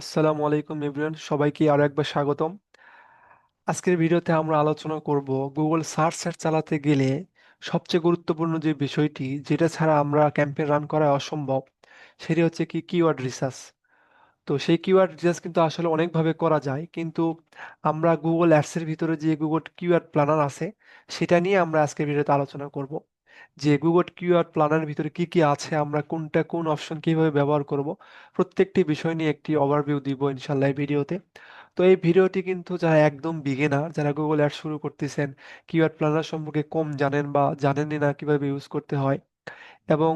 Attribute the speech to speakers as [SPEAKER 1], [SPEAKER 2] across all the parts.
[SPEAKER 1] আসসালামু আলাইকুম এভরিওয়ান সবাইকে আরও একবার স্বাগতম। আজকের ভিডিওতে আমরা আলোচনা করব গুগল সার্চ সার্চ চালাতে গেলে সবচেয়ে গুরুত্বপূর্ণ যে বিষয়টি, যেটা ছাড়া আমরা ক্যাম্পেইন রান করা অসম্ভব, সেটি হচ্ছে কি কিওয়ার্ড রিসার্চ তো সেই কিওয়ার্ড রিসার্চ কিন্তু আসলে অনেকভাবে করা যায়, কিন্তু আমরা গুগল অ্যাডসের ভিতরে যে গুগল কিওয়ার্ড প্ল্যানার আছে, সেটা নিয়ে আমরা আজকের ভিডিওতে আলোচনা করব। যে গুগল কিওয়ার্ড প্ল্যানার ভিতরে কি কি আছে, আমরা কোনটা কোন অপশন কীভাবে ব্যবহার করব, প্রত্যেকটি বিষয় নিয়ে একটি ওভারভিউ দিব ইনশাল্লাহ ভিডিওতে। তো এই ভিডিওটি কিন্তু যারা একদম বিগিনার যারা গুগল অ্যাড শুরু করতেছেন কিওয়ার্ড প্ল্যানার সম্পর্কে কম জানেন বা জানেনই না কীভাবে ইউজ করতে হয় এবং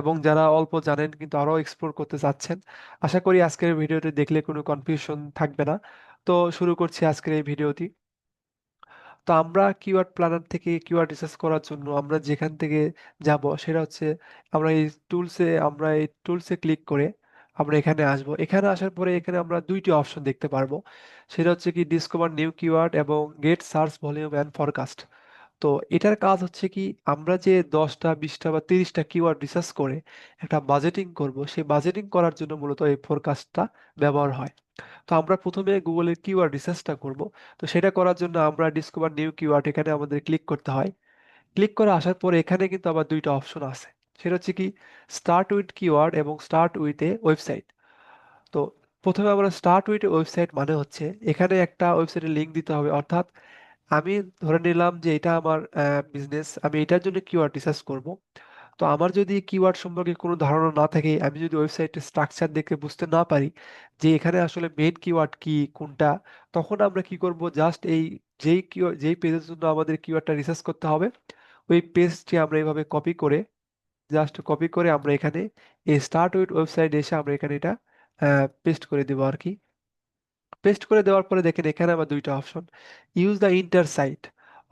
[SPEAKER 1] এবং যারা অল্প জানেন কিন্তু আরও এক্সপ্লোর করতে চাচ্ছেন, আশা করি আজকের ভিডিওটি দেখলে কোনো কনফিউশন থাকবে না। তো শুরু করছি আজকের এই ভিডিওটি। তো আমরা কিওয়ার্ড প্ল্যানার থেকে কিওয়ার্ড রিসার্চ করার জন্য আমরা যেখান থেকে যাব সেটা হচ্ছে আমরা এই টুলসে আমরা এই টুলসে ক্লিক করে আমরা এখানে আসব। এখানে আসার পরে এখানে আমরা দুইটি অপশন দেখতে পারব। সেটা হচ্ছে কি ডিসকভার নিউ কিওয়ার্ড এবং get search volume and forecast তো এটার কাজ হচ্ছে কি, আমরা যে দশটা, বিশটা বা তিরিশটা কিওয়ার্ড রিসার্চ করে একটা বাজেটিং করব, সেই বাজেটিং করার জন্য মূলত এই ফোরকাস্টটা ব্যবহার হয়। তো আমরা প্রথমে গুগলের কিওয়ার্ড রিসার্চটা করব, তো সেটা করার জন্য আমরা ডিসকভার নিউ কিওয়ার্ড এখানে আমাদের ক্লিক করতে হয়। ক্লিক করে আসার পর এখানে কিন্তু আবার দুইটা অপশন আছে, সেটা হচ্ছে কি স্টার্ট উইথ কিওয়ার্ড এবং স্টার্ট উইথ এ ওয়েবসাইট তো প্রথমে আমরা স্টার্ট উইথ ওয়েবসাইট মানে হচ্ছে, এখানে একটা ওয়েবসাইটের লিঙ্ক দিতে হবে, অর্থাৎ আমি ধরে নিলাম যে এটা আমার বিজনেস আমি এটার জন্য কিওয়ার্ড রিসার্চ করব। তো আমার যদি কিওয়ার্ড সম্পর্কে কোনো ধারণা না থাকে, আমি যদি ওয়েবসাইটের স্ট্রাকচার দেখে বুঝতে না পারি যে এখানে আসলে মেইন কিওয়ার্ড কি, কোনটা, তখন আমরা কি করব? জাস্ট এই যেই কিওয়ার্ড যেই পেজের জন্য আমাদের কিওয়ার্ডটা রিসার্চ করতে হবে, ওই পেজটি আমরা এইভাবে কপি করে জাস্ট কপি করে আমরা এখানে, এই স্টার্ট উইথ ওয়েবসাইট এসে আমরা এখানে এটা পেস্ট করে দেবো আর কি। পেস্ট করে দেওয়ার পরে দেখেন এখানে আমার দুইটা option use the entire site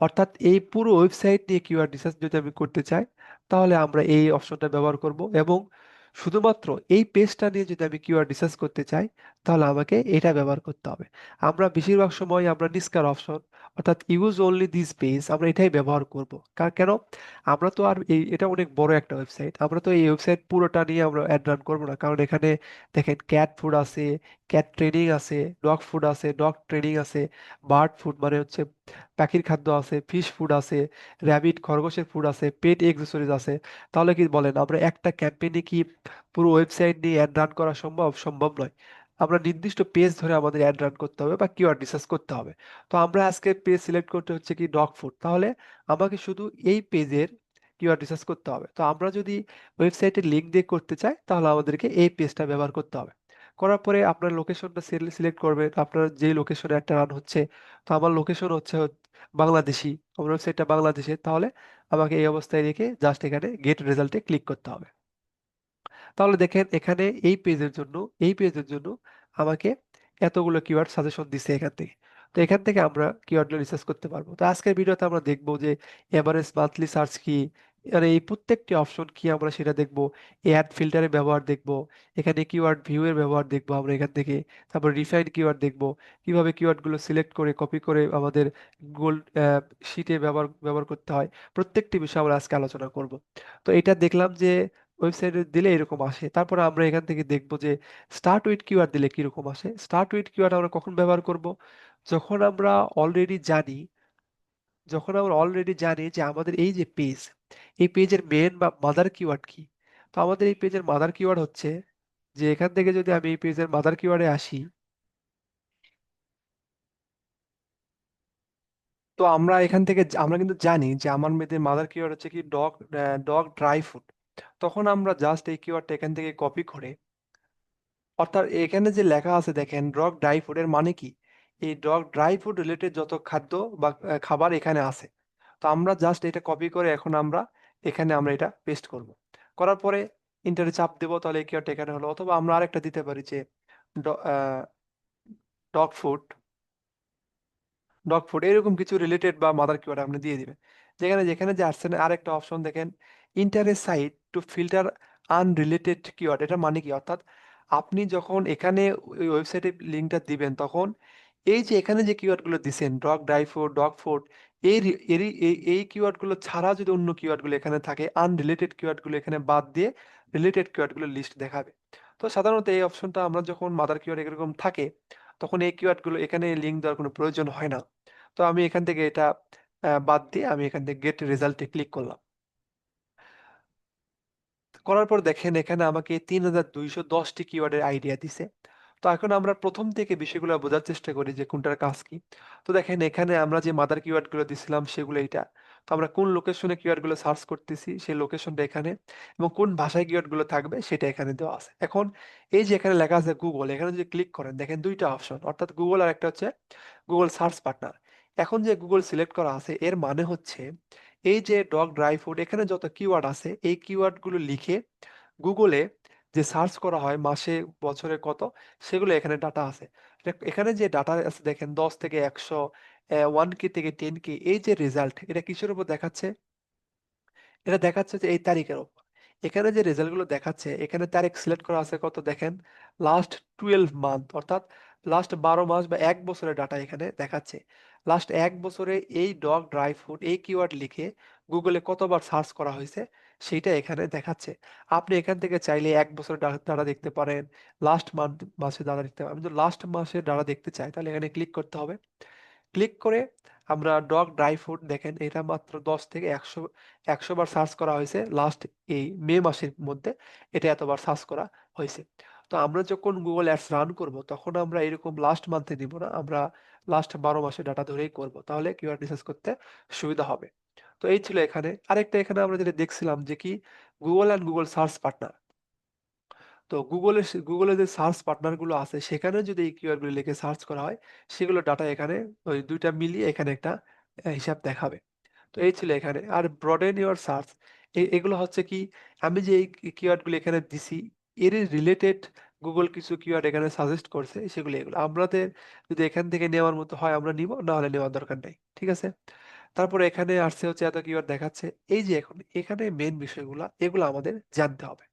[SPEAKER 1] অর্থাৎ এই পুরো ওয়েবসাইট নিয়ে কিউআর রিসার্চ যদি আমি করতে চাই, তাহলে আমরা এই অপশনটা ব্যবহার করব এবং শুধুমাত্র এই পেজটা নিয়ে যদি আমি কিওয়ার্ড রিসার্চ করতে চাই, তাহলে আমাকে এটা ব্যবহার করতে হবে। আমরা বেশিরভাগ সময় আমরা নিস্কার অপশন অর্থাৎ ইউজ অনলি দিস পেজ আমরা এটাই ব্যবহার করব। কারণ কেন? আমরা তো আর এই, এটা অনেক বড় একটা ওয়েবসাইট আমরা তো এই ওয়েবসাইট পুরোটা নিয়ে আমরা অ্যাড রান করব না, কারণ এখানে দেখেন ক্যাট ফুড আছে ক্যাট ট্রেনিং আছে ডগ ফুড আছে ডগ ট্রেনিং আছে বার্ড ফুড মানে হচ্ছে পাখির খাদ্য আছে ফিশ ফুড আছে র্যাবিট খরগোশের ফুড আছে পেট এক্সেসরিজ আছে। তাহলে কি বলেন, আমরা একটা ক্যাম্পেইনে কি পুরো ওয়েবসাইট নিয়ে অ্যাড রান করা সম্ভব? সম্ভব নয়। আমরা নির্দিষ্ট পেজ ধরে আমাদের অ্যাড রান করতে হবে বা কিওয়ার্ড রিসার্চ করতে হবে। তো আমরা আজকে পেজ সিলেক্ট করতে হচ্ছে কি ডগ ফুড তাহলে আমাকে শুধু এই পেজের কিওয়ার্ড রিসার্চ করতে হবে। তো আমরা যদি ওয়েবসাইটের লিঙ্ক দিয়ে করতে চাই, তাহলে আমাদেরকে এই পেজটা ব্যবহার করতে হবে। করার পরে আপনার লোকেশনটা সিলেক্ট করবেন। আপনার যে লোকেশনে একটা রান হচ্ছে, তো আমার লোকেশন হচ্ছে বাংলাদেশি আমার ওয়েবসাইটটা বাংলাদেশে, তাহলে আমাকে এই অবস্থায় রেখে জাস্ট এখানে গেট রেজাল্টে ক্লিক করতে হবে। তাহলে দেখেন এখানে এই পেজের জন্য, এই পেজের জন্য আমাকে এতগুলো কিওয়ার্ড সাজেশন দিছে এখান থেকে। তো এখান থেকে আমরা কিওয়ার্ডগুলো রিসার্চ করতে পারব। তো আজকের ভিডিওতে আমরা দেখব যে এভারেজ মান্থলি সার্চ কি আর এই প্রত্যেকটি অপশন কি আমরা সেটা দেখব? অ্যাড ফিল্টারের ব্যবহার দেখব, এখানে কিওয়ার্ড ভিউ এর ব্যবহার দেখব আমরা এখান থেকে, তারপর রিফাইন কিওয়ার্ড দেখব, কীভাবে কিওয়ার্ডগুলো সিলেক্ট করে কপি করে আমাদের গুগল শিটে ব্যবহার ব্যবহার করতে হয়, প্রত্যেকটি বিষয় আমরা আজকে আলোচনা করব। তো এটা দেখলাম যে ওয়েবসাইটে দিলে এরকম আসে, তারপরে আমরা এখান থেকে দেখব যে স্টার্ট উইথ কিওয়ার্ড দিলে কীরকম আসে স্টার্ট উইথ কিওয়ার্ড আমরা কখন ব্যবহার করব? যখন আমরা অলরেডি জানি যখন আমরা অলরেডি জানি যে আমাদের এই যে পেজ এই পেজের মেন বা মাদার কিওয়ার্ড কি? তো আমাদের এই পেজের মাদার কিওয়ার্ড হচ্ছে যে এখান থেকে যদি আমি এই পেজের মাদার কিওয়ার্ডে আসি, তো আমরা এখান থেকে আমরা কিন্তু জানি যে আমার মেয়েদের মাদার কিওয়ার্ড হচ্ছে কি ডগ ডগ ড্রাই ফুড তখন আমরা জাস্ট এই কিওয়ার্ডটা এখান থেকে কপি করে, অর্থাৎ এখানে যে লেখা আছে দেখেন ডগ ড্রাই ফুডের মানে কি? এই ডগ ড্রাই ফুড রিলেটেড যত খাদ্য বা খাবার এখানে আছে। তো আমরা জাস্ট এটা কপি করে এখন আমরা এখানে আমরা এটা পেস্ট করব। করার পরে ইন্টারে চাপ দেবো, তাহলে কিওয়ার্ডটা এখানে হলো? অথবা আমরা আরেকটা দিতে পারি যে ডগ ফুড ডগ ফুড এরকম কিছু রিলেটেড বা মাদার কিওয়ার্ড আপনি দিয়ে দিবেন। যেখানে যেখানে যে আসছেন আরেকটা অপশন দেখেন ইন্টারে site to filter unrelated keyword এটা মানে কি? অর্থাৎ আপনি যখন এখানে ওই ওয়েবসাইটে লিঙ্কটা দিবেন, তখন এই যে এখানে যে কিওয়ার্ডগুলো দিছেন dog dry food dog food এই রি- এরই, এই এই কিওয়ার্ডগুলো ছাড়া যদি অন্য কিওয়ার্ডগুলো এখানে থাকে আনরিলেটেড কিওয়ার্ডগুলো এখানে বাদ দিয়ে রিলেটেড কিওয়ার্ডগুলো লিস্ট দেখাবে। তো সাধারণত এই অপশনটা আমরা যখন মাদার কিওয়ার্ড এরকম থাকে, তখন এই কিওয়ার্ডগুলো এখানে লিঙ্ক দেওয়ার কোনো প্রয়োজন হয় না। তো আমি এখান থেকে এটা বাদ দিয়ে আমি এখান থেকে গেট রেজাল্টে ক্লিক করলাম। করার পর দেখেন এখানে আমাকে তিন হাজার দুইশো দশটি কিওয়ার্ডের আইডিয়া দিছে। তো এখন আমরা প্রথম থেকে বিষয়গুলো বোঝার চেষ্টা করি যে কোনটার কাজ কি। তো দেখেন এখানে আমরা যে মাদার কিওয়ার্ডগুলো দিছিলাম সেগুলো এটা তো আমরা কোন লোকেশনে কিওয়ার্ডগুলো সার্চ করতেছি সেই লোকেশনটা এখানে এবং কোন ভাষায় কিওয়ার্ডগুলো থাকবে সেটা এখানে দেওয়া আছে। এখন এই যে এখানে লেখা আছে গুগল এখানে যদি ক্লিক করেন, দেখেন দুইটা অপশন অর্থাৎ গুগল আর একটা হচ্ছে গুগল সার্চ পার্টনার এখন যে গুগল সিলেক্ট করা আছে, এর মানে হচ্ছে এই যে ডগ ড্রাই ফুড এখানে যত কিওয়ার্ড আছে, এই কিওয়ার্ডগুলো লিখে গুগলে যে সার্চ করা হয় মাসে, বছরে কত, সেগুলো এখানে ডাটা আছে। এখানে যে ডাটা আছে, দেখেন দশ থেকে একশো ওয়ান কে থেকে টেন কে এই যে রেজাল্ট এটা কিসের উপর দেখাচ্ছে? এটা দেখাচ্ছে যে এই তারিখের উপর। এখানে যে রেজাল্টগুলো দেখাচ্ছে, এখানে তারিখ সিলেক্ট করা আছে কত, দেখেন? লাস্ট টুয়েলভ মান্থ অর্থাৎ লাস্ট বারো মাস বা এক বছরের ডাটা এখানে দেখাচ্ছে। লাস্ট এক বছরে এই ডগ ড্রাই ফুড এই কিওয়ার্ড লিখে গুগলে কতবার সার্চ করা হয়েছে? সেইটা এখানে দেখাচ্ছে। আপনি এখান থেকে চাইলে এক বছরের ডাটা দেখতে পারেন। লাস্ট মান্থ মাসে ডাটা দেখতে পারেন। আমি যদি লাস্ট মাসের ডাটা দেখতে চাই তাহলে এখানে ক্লিক করতে হবে। ক্লিক করে আমরা ডগ ড্রাই ফুড দেখেন, এটা মাত্র দশ থেকে একশো একশো বার সার্চ করা হয়েছে লাস্ট এই মে মাসের মধ্যে। এটা এতবার সার্চ করা হয়েছে। তো আমরা যখন গুগল অ্যাডস রান করব, তখন আমরা এরকম লাস্ট মান্থে দিব না। আমরা লাস্ট বারো মাসের ডাটা ধরেই করব। তাহলে কিওয়ার্ড রিসার্চ করতে সুবিধা হবে। তো এই ছিল এখানে। আরেকটা এখানে আমরা যেটা দেখছিলাম যে কি Google and Google search partner তো গুগলের গুগলে যে সার্চ পার্টনারগুলো আছে, সেখানে যদি এই কিওয়ার্ডগুলো লিখে সার্চ করা হয়, সেগুলো ডাটা এখানে ওই দুইটা মিলিয়ে এখানে একটা হিসাব দেখাবে। তো এই ছিল এখানে। আর ব্রডেন ইউর সার্চ এগুলো হচ্ছে কি, আমি যে এই কিওয়ার্ডগুলো এখানে দিছি, এর রিলেটেড গুগল কিছু কিওয়ার্ড এখানে সাজেস্ট করছে, সেগুলো এগুলো। আমাদের যদি এখান থেকে নেওয়ার মতো হয়, আমরা নিব, না হলে নেওয়ার দরকার নেই। ঠিক আছে? তারপরে এখানে আসছে হচ্ছে এত কিওয়ার্ড দেখাচ্ছে, এই যে এখন এখানে মেন বিষয়গুলো, এগুলো আমাদের জানতে হবে।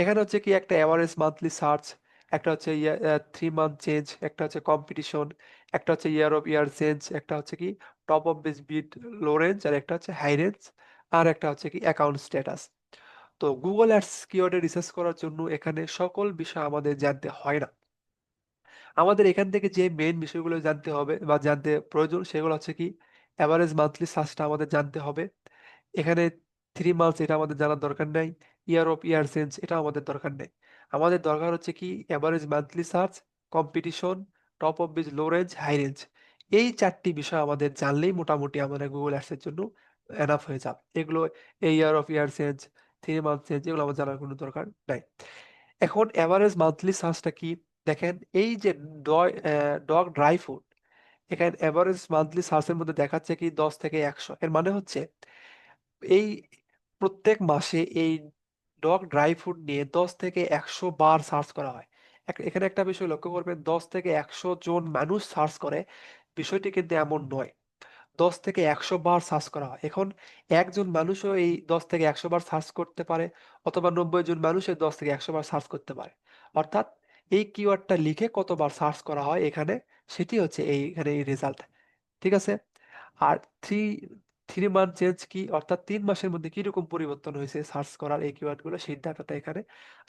[SPEAKER 1] এখানে হচ্ছে কি একটা অ্যাভারেজ মান্থলি সার্চ একটা হচ্ছে থ্রি মান্থ চেঞ্জ একটা হচ্ছে কম্পিটিশন একটা হচ্ছে ইয়ার অফ ইয়ার চেঞ্জ একটা হচ্ছে কি top of page bid low range আর একটা হচ্ছে হাই রেঞ্জ আর একটা হচ্ছে কি অ্যাকাউন্ট স্ট্যাটাস তো গুগল অ্যাডস কিওয়ার্ডে রিসার্চ করার জন্য এখানে সকল বিষয় আমাদের জানতে হয় না। আমাদের এখান থেকে যে মেন বিষয়গুলো জানতে হবে বা জানতে প্রয়োজন, সেগুলো হচ্ছে কি অ্যাভারেজ মান্থলি সার্চটা আমাদের জানতে হবে। এখানে থ্রি মান্থস এটা আমাদের জানার দরকার নাই ইয়ার অফ ইয়ার চেঞ্জ এটা আমাদের দরকার নেই। আমাদের দরকার হচ্ছে কি average monthly search competition top of bid low range high range এই চারটি বিষয় আমাদের জানলেই মোটামুটি আমাদের গুগল অ্যাডসের জন্য এনাফ হয়ে যাবে। এগুলো এই year of year change three month change এগুলো আমার জানার কোনো দরকার নাই। এখন অ্যাভারেজ মান্থলি সার্চটা কি? দেখেন এই যে ডগ ড্রাই ফুড এখানে অ্যাভারেজ মান্থলি সার্চের মধ্যে দেখাচ্ছে কি দশ থেকে একশো। এর মানে হচ্ছে এই প্রত্যেক মাসে এই ডগ ড্রাই ফুড নিয়ে দশ থেকে একশো বার সার্চ করা হয়। এখানে একটা বিষয় লক্ষ্য করবেন, দশ থেকে একশো জন মানুষ সার্চ করে, বিষয়টি কিন্তু এমন নয়। দশ থেকে একশো বার সার্চ করা হয়। এখন একজন মানুষও এই দশ থেকে একশো বার সার্চ করতে পারে, অথবা নব্বই জন মানুষ এই দশ থেকে একশো বার সার্চ করতে পারে। অর্থাৎ এই কিওয়ার্ডটা লিখে কতবার সার্চ করা হয় এখানে সেটি হচ্ছে এই এখানে এই রেজাল্ট ঠিক আছে? আর থ্রি থ্রি মান্থ চেঞ্জ কি? অর্থাৎ তিন মাসের মধ্যে কীরকম পরিবর্তন হয়েছে? সার্চ করার এই কিওয়ার্ডগুলো, সেই ডাটাটা এখানে।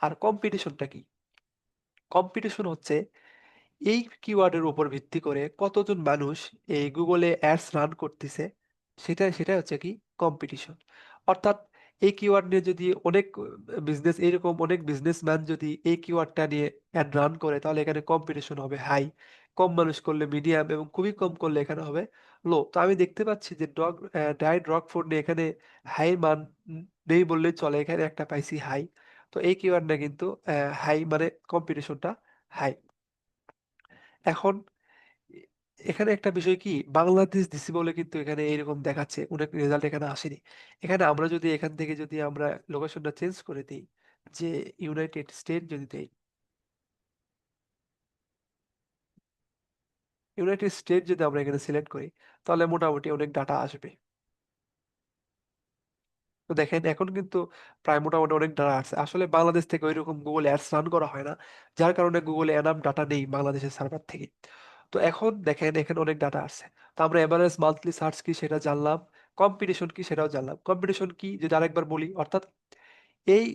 [SPEAKER 1] আর কম্পিটিশনটা কি? কম্পিটিশন হচ্ছে এই কিওয়ার্ডের উপর ভিত্তি করে কতজন মানুষ এই গুগলে অ্যাডস রান করতেছে সেটা সেটা হচ্ছে কি? কম্পিটিশন অর্থাৎ এই কিওয়ার্ড নিয়ে যদি অনেক বিজনেস এরকম অনেক বিজনেসম্যান যদি এই কিওয়ার্ডটা নিয়ে অ্যাড রান করে, তাহলে এখানে কম্পিটিশন হবে হাই কম মানুষ করলে মিডিয়াম এবং খুবই কম করলে এখানে হবে লো তো আমি দেখতে পাচ্ছি যে ডগ ডায়েট রক ফুড নিয়ে এখানে হাই মান নেই বললেই চলে। এখানে একটা পাইছি হাই তো এই কিওয়ার্ডটা কিন্তু হাই মানে কম্পিটিশনটা হাই এখন এখানে একটা বিষয় কি? বাংলাদেশ দিছি বলে কিন্তু এখানে এরকম দেখাচ্ছে। অনেক রেজাল্ট এখানে আসেনি। এখানে আমরা যদি এখান থেকে যদি আমরা লোকেশনটা চেঞ্জ করে দিই, যে ইউনাইটেড স্টেট যদি দেই ইউনাইটেড স্টেট যদি আমরা এখানে সিলেক্ট করি, তাহলে মোটামুটি অনেক ডাটা আসবে। তো দেখেন, এখন কিন্তু প্রায় মোটামুটি অনেক ডাটা আসছে আসলে বাংলাদেশ থেকে ওইরকম গুগল অ্যাডস রান করা হয় না, যার কারণে গুগলে এনাম ডাটা নেই বাংলাদেশের সার্ভার থেকে। তো এখন দেখেন, এখানে অনেক ডাটা আসছে তো আমরা এভারেজ মান্থলি সার্চ কি সেটা জানলাম কম্পিটিশন কি সেটাও জানলাম। কম্পিটিশন কি যদি আরেকবার বলি, অর্থাৎ এই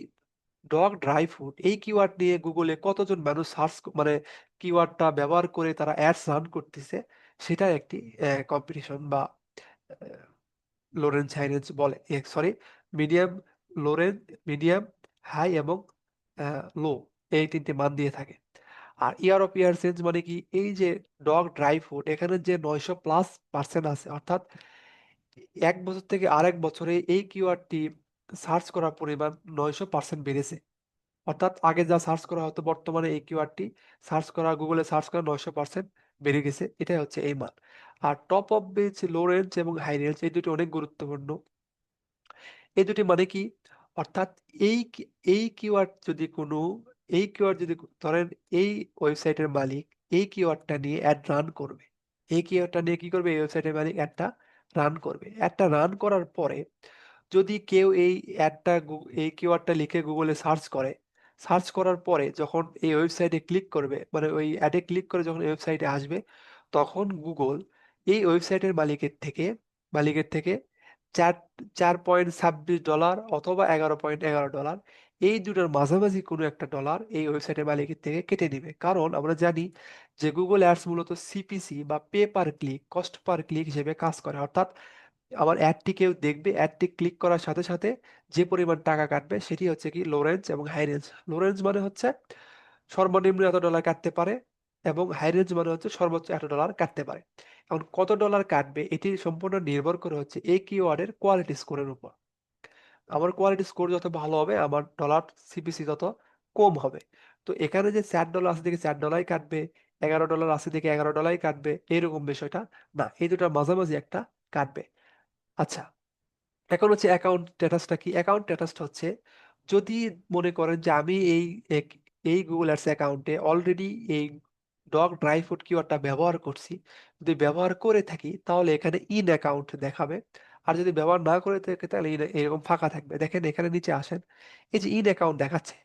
[SPEAKER 1] ডগ ড্রাই ফুড এই কিওয়ার্ড নিয়ে গুগলে কতজন মানুষ সার্চ মানে কিওয়ার্ডটা ব্যবহার করে তারা অ্যাডস রান করতেছে সেটা একটি কম্পিটিশন বা লোরেন্স হাইরেন্স বলে sorry medium low range medium high এবং লো এই তিনটে মান দিয়ে থাকে। আর ইয়ার অফ ইয়ার সেন্স মানে কি? এই যে ডগ ড্রাই ফুড এখানে যে নয়শো প্লাস পার্সেন্ট আছে, অর্থাৎ এক বছর থেকে আরেক বছরে এই কিওয়ার্ডটি সার্চ করার পরিমাণ নয়শো পার্সেন্ট বেড়েছে। অর্থাৎ আগে যা সার্চ করা হতো বর্তমানে এই কিউআরটি সার্চ করা, গুগলে সার্চ করা নয়শো পার্সেন্ট বেড়ে গেছে। এটাই হচ্ছে এই মান আর top of bench, low range এবং হাই রেঞ্জ এই দুটি অনেক গুরুত্বপূর্ণ। এই দুটি মানে কি? অর্থাৎ এই এই কিওয়ার্ড যদি কোনো, এই কিওয়ার্ড যদি ধরেন এই ওয়েবসাইটের মালিক এই কিওয়ার্ডটা নিয়ে অ্যাড রান করবে। এই কিওয়ার্ডটা নিয়ে কি করবে? এই ওয়েবসাইটের মালিক অ্যাডটা রান করবে। অ্যাডটা রান করার পরে যদি কেউ এই অ্যাডটা এই কিওয়ার্ডটা লিখে গুগলে সার্চ করে, সার্চ করার পরে যখন এই ওয়েবসাইটে ক্লিক করবে মানে ওই অ্যাডে ক্লিক করে যখন ওয়েবসাইটে আসবে, তখন গুগল এই ওয়েবসাইটের মালিকের থেকে মালিকের থেকে চার চার পয়েন্ট ছাব্বিশ ডলার অথবা এগারো পয়েন্ট এগারো ডলার, এই দুটোর মাঝামাঝি কোনো একটা ডলার এই ওয়েবসাইটের মালিকের থেকে কেটে নেবে। কারণ আমরা জানি যে গুগল অ্যাডস মূলত সিপিসি বা pay per click, cost per click হিসেবে কাজ করে। অর্থাৎ আমার অ্যাডটি কেউ দেখবে অ্যাডটি ক্লিক করার সাথে সাথে যে পরিমাণ টাকা কাটবে সেটি হচ্ছে কি লো রেঞ্জ এবং হাই রেঞ্জ লো রেঞ্জ মানে হচ্ছে সর্বনিম্ন এত ডলার কাটতে পারে এবং হাই রেঞ্জ মানে হচ্ছে সর্বোচ্চ এত ডলার কাটতে পারে। এখন কত ডলার কাটবে এটি সম্পূর্ণ নির্ভর করে হচ্ছে এই কিওয়ার্ডের কোয়ালিটি স্কোরের উপর। আমার কোয়ালিটি স্কোর যত ভালো হবে, আমার ডলার সিপিসি তত কম হবে। তো এখানে যে চার ডলার আছে দেখে চার ডলারই কাটবে, এগারো ডলার আছে দেখে এগারো ডলারই কাটবে, এরকম বিষয়টা না। এই দুটার মাঝামাঝি একটা কাটবে। আচ্ছা এখন হচ্ছে অ্যাকাউন্ট স্ট্যাটাসটা কি? অ্যাকাউন্ট স্ট্যাটাসটা হচ্ছে, যদি মনে করেন যে আমি এই এই গুগল অ্যাডস অ্যাকাউন্টে অলরেডি এই ডগ ড্রাই ফুড কিওয়ার্ডটা ব্যবহার করছি, যদি ব্যবহার করে থাকি তাহলে এখানে ইন অ্যাকাউন্ট দেখাবে, আর যদি ব্যবহার না করে থাকে তাহলে এরকম ফাঁকা থাকবে। দেখেন এখানে নিচে আসেন, এই যে ইন অ্যাকাউন্ট দেখাচ্ছে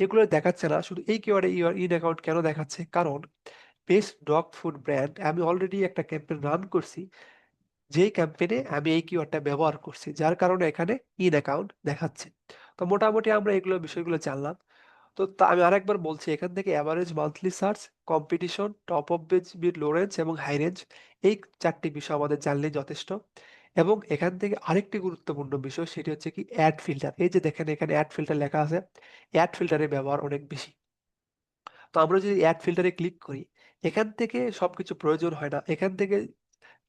[SPEAKER 1] এগুলো দেখাচ্ছে না, শুধু এই কিওয়ার্ডে ইন অ্যাকাউন্ট কেন দেখাচ্ছে? কারণ বেস্ট ডগ ফুড ব্র্যান্ড আমি অলরেডি একটা ক্যাম্পেইন রান করছি যেই ক্যাম্পেইনে আমি এই কিওয়ার্ডটা ব্যবহার করছি, যার কারণে এখানে ইন অ্যাকাউন্ট দেখাচ্ছে। তো মোটামুটি আমরা এগুলো বিষয়গুলো জানলাম। তো আমি আরেকবার বলছি, এখান থেকে average monthly search competition top of page bid low range এবং হাই রেঞ্জ এই চারটি বিষয় আমাদের জানলেই যথেষ্ট। এবং এখান থেকে আরেকটি গুরুত্বপূর্ণ বিষয়, সেটি হচ্ছে কি অ্যাড ফিল্টার এই যে দেখেন, এখানে অ্যাড ফিল্টার লেখা আছে। অ্যাড ফিল্টারের ব্যবহার অনেক বেশি। তো আমরা যদি অ্যাড ফিল্টারে ক্লিক করি, এখান থেকে সবকিছু প্রয়োজন হয় না। এখান থেকে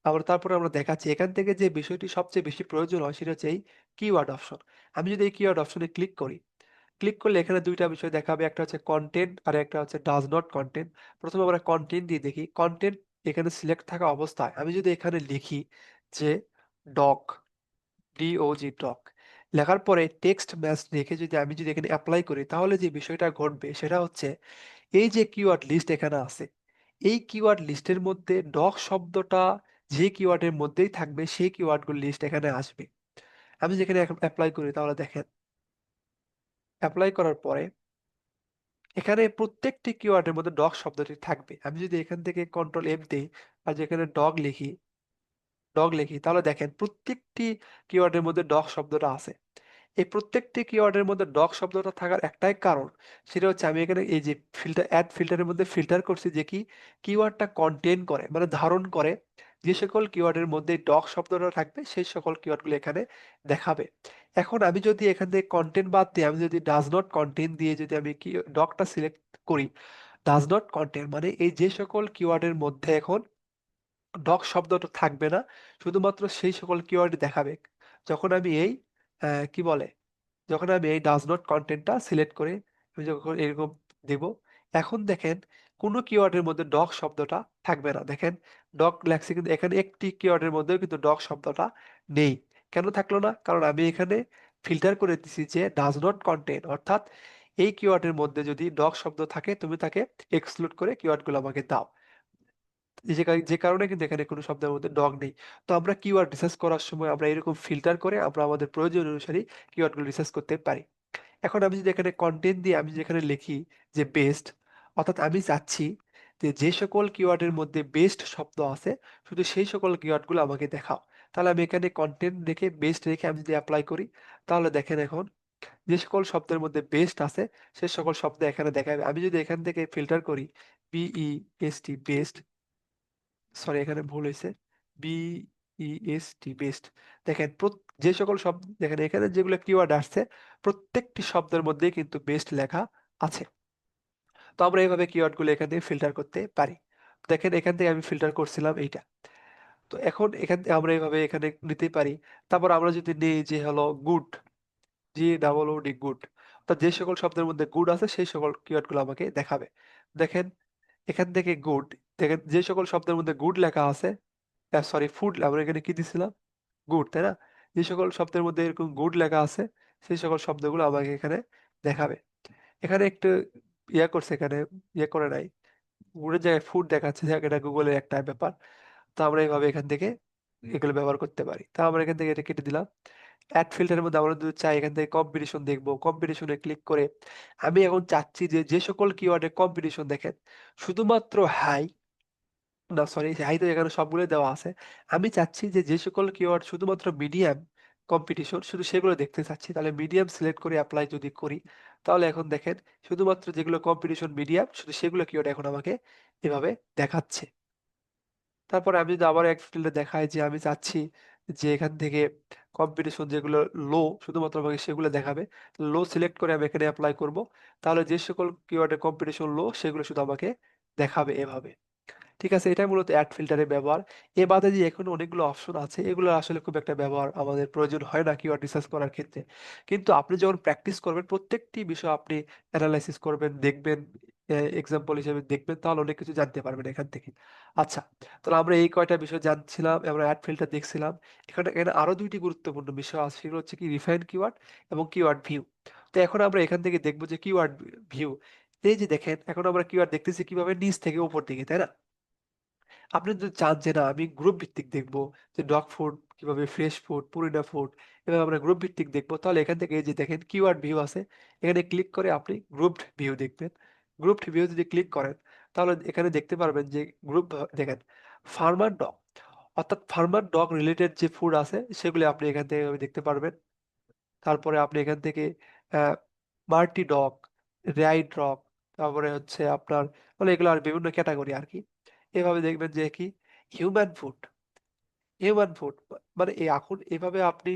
[SPEAKER 1] আবার তারপরে আমরা দেখাচ্ছি, এখান থেকে যে বিষয়টি সবচেয়ে বেশি প্রয়োজন হয় সেটা হচ্ছে এই কিওয়ার্ড অপশন আমি যদি এই কিওয়ার্ড অপশনে ক্লিক করি ক্লিক করলে এখানে দুইটা বিষয় দেখাবে, একটা হচ্ছে কন্টেন্ট আর একটা হচ্ছে ডাজ নট কন্টেন্ট প্রথমে আমরা কন্টেন্ট দিয়ে দেখি কন্টেন্ট এখানে সিলেক্ট থাকা অবস্থায়। আমি যদি এখানে লিখি যে ডক ডিওজি ডক লেখার পরে টেক্সট ম্যাচ রেখে যদি আমি যদি এখানে অ্যাপ্লাই করি, তাহলে যে বিষয়টা ঘটবে সেটা হচ্ছে এই যে কিওয়ার্ড লিস্ট এখানে আছে, এই কিওয়ার্ড লিস্টের মধ্যে ডক শব্দটা যে কিওয়ার্ডের মধ্যেই থাকবে, সেই কিওয়ার্ডগুলো লিস্ট এখানে আসবে। আমি যেখানে অ্যাপ্লাই করি, তাহলে দেখেন অ্যাপ্লাই করার পরে এখানে প্রত্যেকটি কিওয়ার্ডের মধ্যে ডগ শব্দটি থাকবে। আমি যদি এখান থেকে কন্ট্রোল এফ দিই আর যেখানে ডগ লিখি ডগ লিখি, তাহলে দেখেন প্রত্যেকটি কিওয়ার্ডের মধ্যে ডগ শব্দটা আছে। এই প্রত্যেকটি কিওয়ার্ডের মধ্যে ডগ শব্দটা থাকার একটাই কারণ, সেটা হচ্ছে আমি এখানে এই যে ফিল্টার অ্যাড ফিল্টারের মধ্যে ফিল্টার করছি যে কি কিওয়ার্ডটা কন্টেন করে মানে ধারণ করে। যে সকল কিওয়ার্ডের মধ্যে ডগ শব্দটা থাকবে, সেই সকল কিওয়ার্ডগুলো এখানে দেখাবে। এখন আমি যদি এখান থেকে কন্টেন্ট বাদ দিই, আমি যদি ডাজ নট কন্টেন্ট দিয়ে যদি আমি কি ডগটা সিলেক্ট করি ডাজ নট কন্টেন্ট মানে এই যে সকল কিওয়ার্ডের মধ্যে এখন ডগ শব্দটা থাকবে না, শুধুমাত্র সেই সকল কিওয়ার্ড দেখাবে। যখন আমি এই কি বলে? যখন আমি এই ডাজ নট কন্টেন্টটা সিলেক্ট করে, আমি যখন এরকম দেব, এখন দেখেন কোনো কিওয়ার্ডের মধ্যে ডগ শব্দটা থাকবে না। দেখেন ডগ লেখছে কিন্তু এখানে একটি কিওয়ার্ডের মধ্যেও কিন্তু ডগ শব্দটা নেই। কেন থাকল না? কারণ আমি এখানে ফিল্টার করে দিছি যে ডাজ নট কন্টেন অর্থাৎ এই কিওয়ার্ডের মধ্যে যদি ডগ শব্দ থাকে, তুমি তাকে এক্সক্লুড করে কিওয়ার্ডগুলো আমাকে দাও। যে কারণে কিন্তু এখানে কোনো শব্দের মধ্যে ডগ নেই। তো আমরা কিওয়ার্ড রিসার্চ করার সময় আমরা এরকম ফিল্টার করে আমরা আমাদের প্রয়োজন অনুসারে কিওয়ার্ডগুলো রিসার্চ করতে পারি। এখন আমি যদি এখানে কন্টেন্ট দিয়ে আমি যেখানে লিখি যে বেস্ট অর্থাৎ আমি চাচ্ছি যে যে সকল কিওয়ার্ডের মধ্যে বেস্ট শব্দ আছে, শুধু সেই সকল কিওয়ার্ডগুলো আমাকে দেখাও। তাহলে আমি এখানে কন্টেন্ট রেখে বেস্ট রেখে আমি যদি অ্যাপ্লাই করি, তাহলে দেখেন এখন যে সকল শব্দের মধ্যে বেস্ট আছে, সে সকল শব্দ এখানে দেখাবে। আমি যদি এখান থেকে ফিল্টার করি B E S T best sorry এখানে ভুল হয়েছে বিইএসটি বেস্ট দেখেন যে সকল শব্দ, দেখেন এখানে যেগুলো কিওয়ার্ড আসছে, প্রত্যেকটি শব্দের মধ্যেই কিন্তু বেস্ট লেখা আছে। তো আমরা এইভাবে কিওয়ার্ডগুলো এখান থেকে ফিল্টার করতে পারি। দেখেন এখান থেকে আমি ফিল্টার করছিলাম এইটা। তো এখন এখান থেকে আমরা এইভাবে এখানে নিতে পারি। তারপর আমরা যদি নিই যে হলো good G double O D good অর্থাৎ যে সকল শব্দের মধ্যে গুড আছে সেই সকল কিওয়ার্ডগুলো আমাকে দেখাবে। দেখেন এখান থেকে গুড দেখেন যে সকল শব্দের মধ্যে গুড লেখা আছে সরি ফুড আমরা এখানে কি দিছিলাম? গুড তাই না? যে সকল শব্দের মধ্যে এরকম গুড লেখা আছে, সেই সকল শব্দগুলো আমাকে এখানে দেখাবে। এখানে একটু ইয়ে করছে এখানে ইয়ে করে নাই। গুডের জায়গায় ফুড দেখাচ্ছে এটা গুগলের একটা ব্যাপার। তো আমরা এইভাবে এখান থেকে এগুলো ব্যবহার করতে পারি। তা আমরা এখান থেকে এটা কেটে দিলাম। অ্যাড ফিল্টারের মধ্যে আমরা যদি চাই, এখান থেকে কম্পিটিশন দেখব। কম্পিটিশনে ক্লিক করে আমি এখন চাচ্ছি যে যে সকল কিওয়ার্ডে কম্পিটিশন দেখেন, শুধুমাত্র হাই না সরি হাই তো এখানে সবগুলো দেওয়া আছে। আমি চাচ্ছি যে যে সকল কিওয়ার্ড শুধুমাত্র মিডিয়াম কম্পিটিশন শুধু সেগুলো দেখতে চাচ্ছি। তাহলে মিডিয়াম সিলেক্ট করে অ্যাপ্লাই যদি করি তাহলে এখন দেখেন শুধুমাত্র যেগুলো কম্পিটিশন মিডিয়াম শুধু সেগুলো কিওয়ার্ড এখন আমাকে এভাবে দেখাচ্ছে। তারপরে আমি যদি আবার এক ফিল্ডে দেখাই যে আমি চাচ্ছি যে এখান থেকে কম্পিটিশন যেগুলো লো শুধুমাত্র আমাকে সেগুলো দেখাবে লো সিলেক্ট করে আমি এখানে অ্যাপ্লাই করব, তাহলে যে সকল কিওয়ার্ডের কম্পিটিশন লো সেগুলো শুধু আমাকে দেখাবে এভাবে। ঠিক আছে, এটাই মূলত অ্যাড ফিল্টারের ব্যবহার। এ বাদে যে এখন অনেকগুলো অপশন আছে, এগুলো আসলে খুব একটা ব্যবহার আমাদের প্রয়োজন হয় না কিওয়ার্ড রিসার্চ করার ক্ষেত্রে। কিন্তু আপনি যখন প্র্যাকটিস করবেন, প্রত্যেকটি বিষয় আপনি অ্যানালাইসিস করবেন, দেখবেন এক্সাম্পল হিসেবে দেখবেন, তাহলে অনেক কিছু জানতে পারবেন এখান থেকে। আচ্ছা তাহলে আমরা এই কয়টা বিষয় জানছিলাম, আমরা অ্যাড ফিল্টার দেখছিলাম। এখানে এখানে আরও দুইটি গুরুত্বপূর্ণ বিষয় আছে, সেগুলো হচ্ছে কি রিফাইন কিওয়ার্ড এবং কিওয়ার্ড ভিউ তো এখন আমরা এখান থেকে দেখব যে কিওয়ার্ড ভিউ এই যে দেখেন, এখন আমরা কিওয়ার্ড দেখতেছি কীভাবে নিচ থেকে উপর দিকে, তাই না? আপনি যদি চান যে, না, আমি গ্রুপ ভিত্তিক দেখব, যে ডগ ফুড কীভাবে ফ্রেশ ফুড পুরিনা ফুড এভাবে আমরা গ্রুপ ভিত্তিক দেখব, তাহলে এখান থেকে এই যে দেখেন কিওয়ার্ড ভিউ আছে, এখানে ক্লিক করে আপনি গ্রুপড ভিউ দেখবেন। গ্রুপড ভিউ যদি ক্লিক করেন, তাহলে এখানে দেখতে পারবেন যে গ্রুপ দেখেন ফার্মার ডগ অর্থাৎ ফার্মার ডগ রিলেটেড যে ফুড আছে, সেগুলি আপনি এখান থেকে দেখতে পারবেন। তারপরে আপনি এখান থেকে মার্টি ডগ রাইড ডগ তারপরে হচ্ছে আপনার মানে এগুলো আর বিভিন্ন ক্যাটাগরি আর কি। এভাবে দেখবেন যে কি? হিউম্যান ফুড হিউম্যান ফুড মানে এখন এভাবে আপনি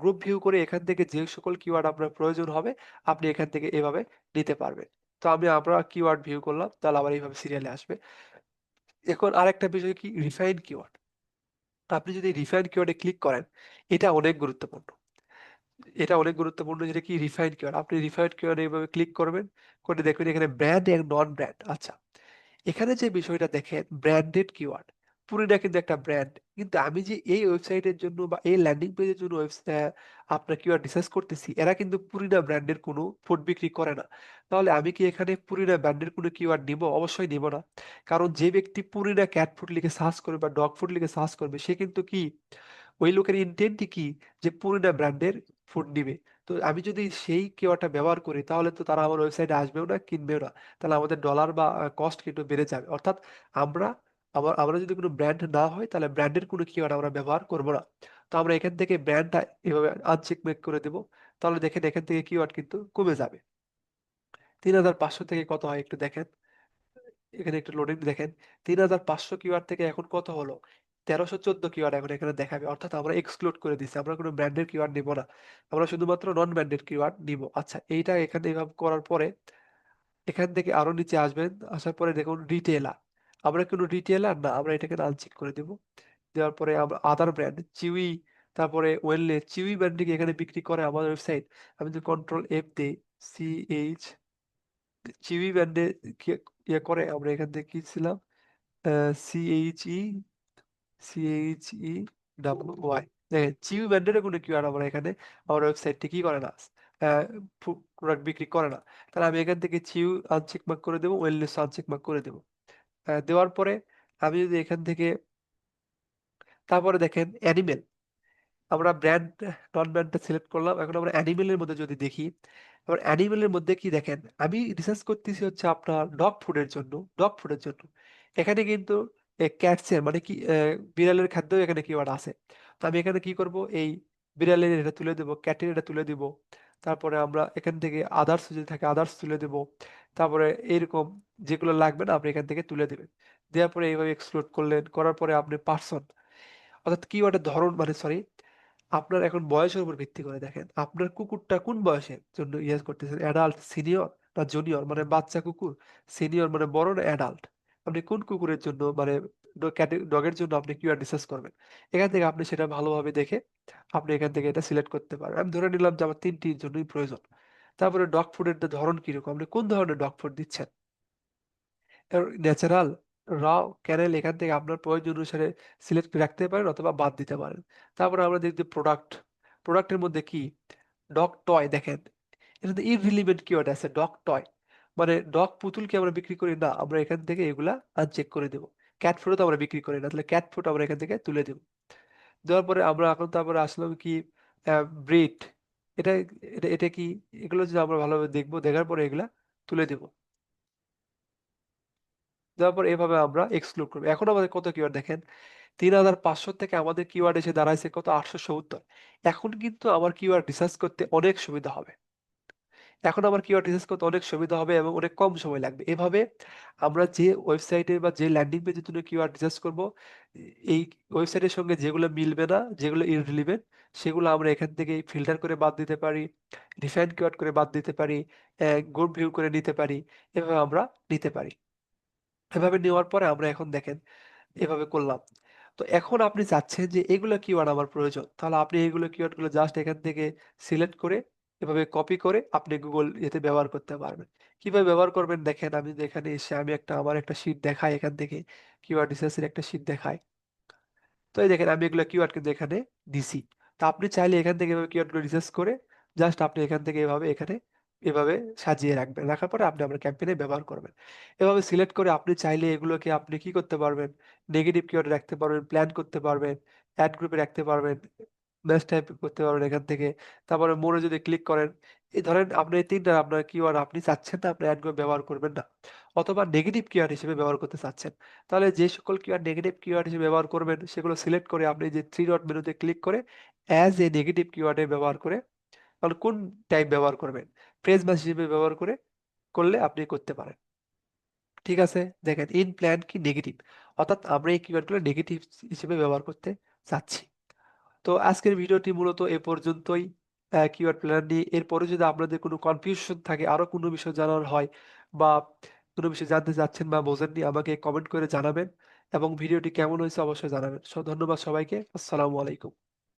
[SPEAKER 1] গ্রুপ ভিউ করে এখান থেকে যে সকল কিওয়ার্ড আপনার প্রয়োজন হবে, আপনি এখান থেকে এভাবে নিতে পারবেন। তো আমি আমরা কিওয়ার্ড ভিউ করলাম, তাহলে আবার এইভাবে সিরিয়ালে আসবে। এখন আরেকটা বিষয় কি? রিফাইন কিওয়ার্ড আপনি যদি রিফাইন কিওয়ার্ডে ক্লিক করেন, এটা অনেক গুরুত্বপূর্ণ। এটা অনেক গুরুত্বপূর্ণ যেটা কি? রিফাইন কিওয়ার্ড আপনি রিফাইন কিওয়ার্ড এইভাবে ক্লিক করবেন, করে দেখবেন এখানে ব্র্যান্ড এবং নন ব্র্যান্ড আচ্ছা। এখানে যে বিষয়টা দেখেন ব্র্যান্ডেড কিওয়ার্ড পুরিনা কিন্তু একটা ব্র্যান্ড কিন্তু আমি যে এই ওয়েবসাইটের জন্য বা এই ল্যান্ডিং পেজের জন্য আপনার কিওয়ার্ড রিসার্চ করতেছি, এরা কিন্তু পুরিনা ব্র্যান্ডের কোনো ফুড বিক্রি করে না। তাহলে আমি কি এখানে পুরিনা ব্র্যান্ডের কোনো কিওয়ার্ড নিব? অবশ্যই নিব না। কারণ যে ব্যক্তি পুরিনা ক্যাট ফুড লিখে সার্চ করবে বা ডগ ফুড লিখে সার্চ করবে, সে কিন্তু কি? ওই লোকের ইন্টেন্টই কি? যে পুরিনা ব্র্যান্ডের ফুড নিবে। তো আমি যদি সেই কিওয়ার্ডটা ব্যবহার করি, তাহলে তো তারা আমার ওয়েবসাইটে আসবেও না, কিনবেও না। তাহলে আমাদের ডলার বা কস্ট কিন্তু বেড়ে যাবে। অর্থাৎ আমরা, আবার, আমরা যদি কোনো ব্র্যান্ড না হয়, তাহলে ব্র্যান্ডের কোনো কিওয়ার্ড আমরা ব্যবহার করব না। তো আমরা এখান থেকে ব্র্যান্ডটা এভাবে আনচেক মেক করে দেব। তাহলে দেখেন, এখান থেকে কিওয়ার্ড কিন্তু কমে যাবে। তিন হাজার পাঁচশো থেকে কত হয় একটু দেখেন। এখানে একটু লোডিং দেখেন। তিন হাজার পাঁচশো কিওয়ার্ড থেকে এখন কত হলো? তেরোশো চোদ্দ কিওয়ার্ড এখন এখানে দেখাবে। অর্থাৎ আমরা এক্সক্লুড করে দিচ্ছি আমরা কোনো ব্র্যান্ডের কিওয়ার্ড নিব না। আমরা শুধুমাত্র নন ব্র্যান্ডেড কিওয়ার্ড নিব। আচ্ছা এইটা এখানে এভাবে করার পরে এখান থেকে আরও নিচে আসবেন। আসার পরে দেখুন রিটেলার আমরা কোনো রিটেলার না, আমরা এটাকে আনচেক করে দেব। দেওয়ার পরে আমরা আদার ব্র্যান্ড চিউই তারপরে ওয়েলনেস চিউই ব্র্যান্ডটিকে এখানে বিক্রি করে আমাদের ওয়েবসাইট আমি যদি কন্ট্রোল এফ দিই সি এইচ চিউই ব্র্যান্ডে ইয়ে করে আমরা এখান থেকে কি ছিলাম? C H E W Y দেখেন চিউই ব্র্যান্ডের কোনো কিউআর আমরা এখানে আমার ওয়েবসাইটটি কি করে না? প্রোডাক্ট বিক্রি করে না। তাহলে আমি এখান থেকে চিউ আনচেক মার্ক করে দেবো ওয়েলনেস আনচেক মার্ক করে দেবো। দেওয়ার পরে আমি যদি এখান থেকে তারপরে দেখেন অ্যানিমেল আমরা ব্র্যান্ড নন ব্র্যান্ডটা সিলেক্ট করলাম। এখন আমরা অ্যানিমেলের মধ্যে যদি দেখি এবার অ্যানিমেলের মধ্যে কি দেখেন? আমি রিসার্চ করতেছি হচ্ছে আপনার ডগ ফুডের জন্য ডগ ফুডের জন্য। এখানে কিন্তু ক্যাটসের মানে কি বিড়ালের খাদ্য এখানে কিওয়ার্ড আছে। তো আমি এখানে কি করব? এই বিড়ালের এটা তুলে দেবো ক্যাটের এটা তুলে দিব। তারপরে আমরা এখান থেকে আদার্স যদি থাকে আদার্স তুলে দেব। তারপরে এরকম যেগুলো লাগবে না, আপনি এখান থেকে তুলে দেবেন। দেওয়ার পরে এইভাবে এক্সক্লুড করলেন, করার পরে আপনি পার্সন অর্থাৎ কিওয়ার্ডের ধরন মানে সরি আপনার এখন বয়সের উপর ভিত্তি করে দেখেন। আপনার কুকুরটা কোন বয়সের জন্য ইয়েস করতেছেন অ্যাডাল্ট সিনিয়র না জুনিয়র মানে বাচ্চা কুকুর সিনিয়র মানে বড় না অ্যাডাল্ট আপনি কোন কুকুরের জন্য মানে ডগের জন্য আপনি কিওয়ার্ড রিসার্চ করবেন? এখান থেকে আপনি সেটা ভালোভাবে দেখে আপনি এখান থেকে এটা সিলেক্ট করতে পারেন আমি ধরে নিলাম যে আমার তিনটির জন্যই প্রয়োজন। তারপরে ডগ ফুডের ধরন কীরকম? আপনি কোন ধরনের ডগ ফুড দিচ্ছেন? ন্যাচারাল, র ক্যানেল এখান থেকে আপনার প্রয়োজন অনুসারে সিলেক্ট রাখতে পারেন অথবা বাদ দিতে পারেন। তারপরে আমরা দেখি প্রোডাক্ট, প্রোডাক্টের মধ্যে কি? ডগ টয় দেখেন। এটা এটাতে ইররিলিভেন্ট কিওয়ার্ড আছে, ডগ টয়। মানে ডগ পুতুলকে আমরা বিক্রি করি, না, আমরা এখান থেকে এগুলা আনচেক করে দেবো। ক্যাট ফুডও তো আমরা বিক্রি করি না, তাহলে ক্যাট ফুড আমরা এখান থেকে তুলে দেবো। দেওয়ার পরে আমরা এখন তো তারপরে আসলাম কি ব্রিড এটা এটা এটা কি, এগুলো যদি আমরা ভালোভাবে দেখব, দেখার পরে এগুলা তুলে দেবো। দেওয়ার পর এভাবে আমরা এক্সক্লুড করব। এখন আমাদের কত কিওয়ার্ড দেখেন? তিন হাজার পাঁচশো থেকে আমাদের কিওয়ার্ড এসে দাঁড়াইছে কত? আটশো সত্তর। এখন কিন্তু আমার কিওয়ার্ড রিসার্চ করতে অনেক সুবিধা হবে। এখন আমার কিওয়ার্ড রিসার্চ করতে অনেক সুবিধা হবে এবং অনেক কম সময় লাগবে। এভাবে আমরা যে ওয়েবসাইটে বা যে ল্যান্ডিং পেজের জন্য কিওয়ার্ড রিসার্চ করব। এই ওয়েবসাইটের সঙ্গে যেগুলো মিলবে না, যেগুলো ইররিলিভেন্ট সেগুলো আমরা এখান থেকে ফিল্টার করে বাদ দিতে পারি রিফাইন কিওয়ার্ড করে বাদ দিতে পারি গুড ভিউ করে নিতে পারি, এভাবে আমরা নিতে পারি। এভাবে নেওয়ার পরে আমরা এখন দেখেন, এভাবে করলাম। তো এখন আপনি চাচ্ছেন যে এগুলো কিওয়ার্ড আমার প্রয়োজন। তাহলে আপনি এইগুলো কিওয়ার্ডগুলো জাস্ট এখান থেকে সিলেক্ট করে এভাবে কপি করে আপনি গুগল এতে ব্যবহার করতে পারবেন। কীভাবে ব্যবহার করবেন দেখেন, আমি এখানে এসে আমি একটা, আমার একটা শীট দেখাই এখান থেকে কিওয়ার্ড রিসার্চের একটা শীট দেখাই। তো এই দেখেন, আমি এগুলো কিওয়ার্ড কিন্তু এখানে দিছি। তা আপনি চাইলে এখান থেকে এভাবে কিওয়ার্ডগুলো রিসার্চ করে জাস্ট আপনি এখান থেকে এভাবে, এখানে এভাবে সাজিয়ে রাখবেন। রাখার পরে আপনি আপনার ক্যাম্পেইনে ব্যবহার করবেন। এভাবে সিলেক্ট করে আপনি চাইলে এগুলোকে আপনি কি করতে পারবেন? নেগেটিভ কিওয়ার্ড রাখতে পারবেন প্ল্যান করতে পারবেন অ্যাড গ্রুপে রাখতে পারবেন ম্যাচ টাইপ করতে পারবেন এখান থেকে। তারপরে মোড়ে যদি ক্লিক করেন এই ধরেন আপনি এই তিনটা আপনার কিওয়ার্ড আপনি চাচ্ছেন না, আপনি অ্যাড গ্রুপ ব্যবহার করবেন না, অথবা নেগেটিভ কিওয়ার্ড হিসেবে ব্যবহার করতে চাচ্ছেন। তাহলে যে সকল কিওয়ার্ড নেগেটিভ কিওয়ার্ড হিসেবে ব্যবহার করবেন, সেগুলো সিলেক্ট করে আপনি যে থ্রি ডট মেনুতে ক্লিক করে অ্যাজ এ নেগেটিভ কিওয়ার্ডে ব্যবহার করে, তাহলে কোন টাইপ ব্যবহার করবেন? ফ্রেজ ম্যাচ হিসেবে ব্যবহার করে করলে আপনি করতে পারেন। ঠিক আছে? দেখেন ইন প্ল্যান কি নেগেটিভ অর্থাৎ আমরা এই কিওয়ার্ডগুলো নেগেটিভ হিসেবে ব্যবহার করতে চাচ্ছি। তো আজকের ভিডিওটি মূলত এ পর্যন্তই। কিওয়ার্ড প্ল্যানার নিয়ে। এরপরে যদি আপনাদের কোনো কনফিউশন থাকে আরও কোনো বিষয় জানার হয় বা কোনো বিষয় জানতে চাচ্ছেন বা বোঝেননি, আমাকে কমেন্ট করে জানাবেন এবং ভিডিওটি কেমন হয়েছে অবশ্যই জানাবেন। ধন্যবাদ সবাইকে। আসসালামু আলাইকুম।